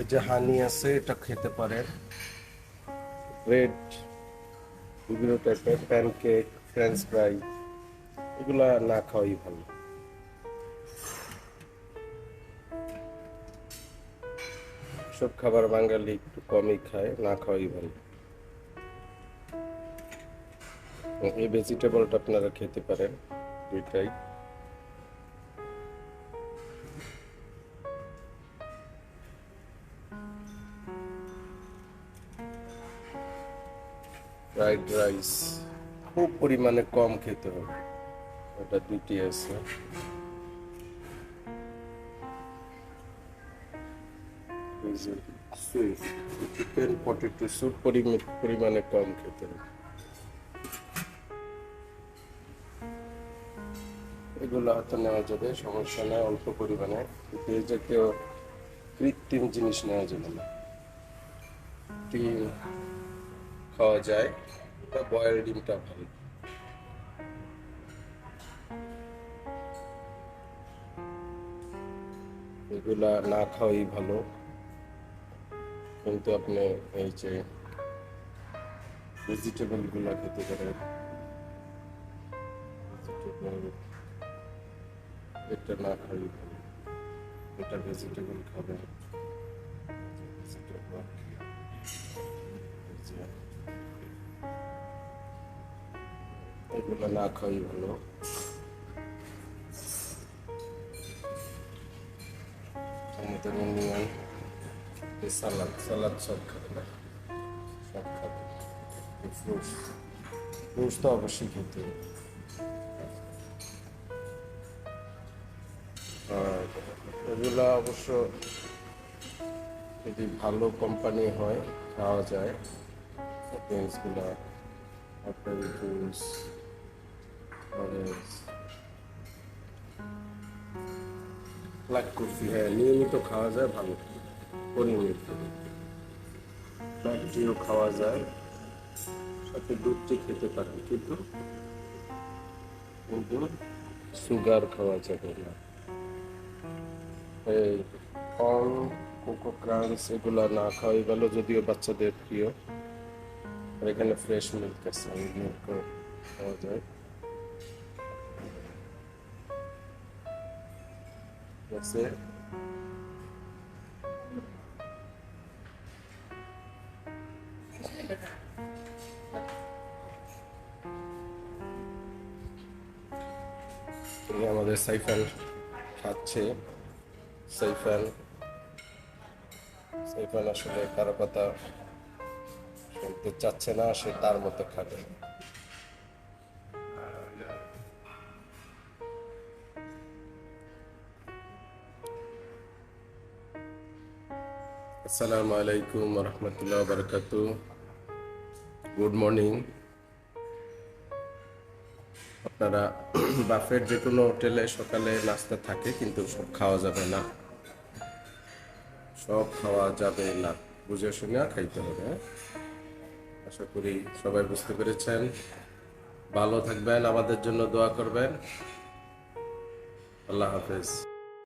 এই যে হানি আছে, এটা খেতে পারেন। ব্রেড বিভিন্ন টাইপের প্যানকেক ফ্রেঞ্চ ফ্রাই এগুলা না খাওয়াই ভালো। সব খাবার বাঙালি একটু কমই খায়, না খাওয়াই ভালো। এই ভেজিটেবলটা আপনারা খেতে পারেন, দুইটাই। ফ্রাইড রাইস খুব পরিমাণে কম খেতে হবে। ওটা দুটি আছে। চিকেন, পটেটো স্যুপ পরিমাণে কম খেতে হবে। এগুলো হাতে নেওয়া যাবে, সমস্যা নেই, অল্প পরিমাণে। কিন্তু জাতীয় কৃত্রিম জিনিস নেওয়া যাবে না। খাওয়া যায়, বা বয়েল ডিমটা ভালো। এগুলা না খাওয়াই ভালো। কিন্তু আপনি এই যে ভেজিটেবলগুলা খেতে পারেন। এটা না খাওয়াই ভালো। এটা ভেজিটেবল খাবেন। ভেজিটেবল এগুলো না খাওয়াই ভালো আমাদের অনিয়ন সালাদ সালাদ সব খাবে না সব খাবে ফ্রুটস তো অবশ্যই খেতে এগুলা অবশ্য যদি ভালো কোম্পানি হয় খাওয়া যায় জুস ব্ল্যাক কফি হ্যাঁ নিয়মিত খাওয়া যায়, ভালো। পরিমিত। ব্ল্যাক টিও খাওয়া যায়, সাথে দুধটি খেতে পারেন, কিন্তু সুগার খাওয়া যাবে না। এই কর্ন কোকো ক্রাঞ্চ এগুলো না খাওয়াই ভালো যদিও বাচ্চাদের প্রিয়। আর এখানে ফ্রেশ মিল্ক আছে মিল্ক খাওয়া যায়। আছে এই আমাদের সাইফান খাচ্ছে। সাইফান সাইফান আসলে কারও কথা শুনতে চাচ্ছে না, সে তার মতো খাবে। আসসালামু আলাইকুম রহমতুল্লাহ বারকাতু গুড মর্নিং আপনারা বাফের যে কোনো হোটেলে সকালে নাস্তা থাকে, কিন্তু সব খাওয়া যাবে না। সব খাওয়া যাবে না। বুঝে শুনে খাইতে হবে হ্যাঁ? আশা করি সবাই বুঝতে পেরেছেন। ভালো থাকবেন, আমাদের জন্য দোয়া করবেন। আল্লাহ হাফেজ।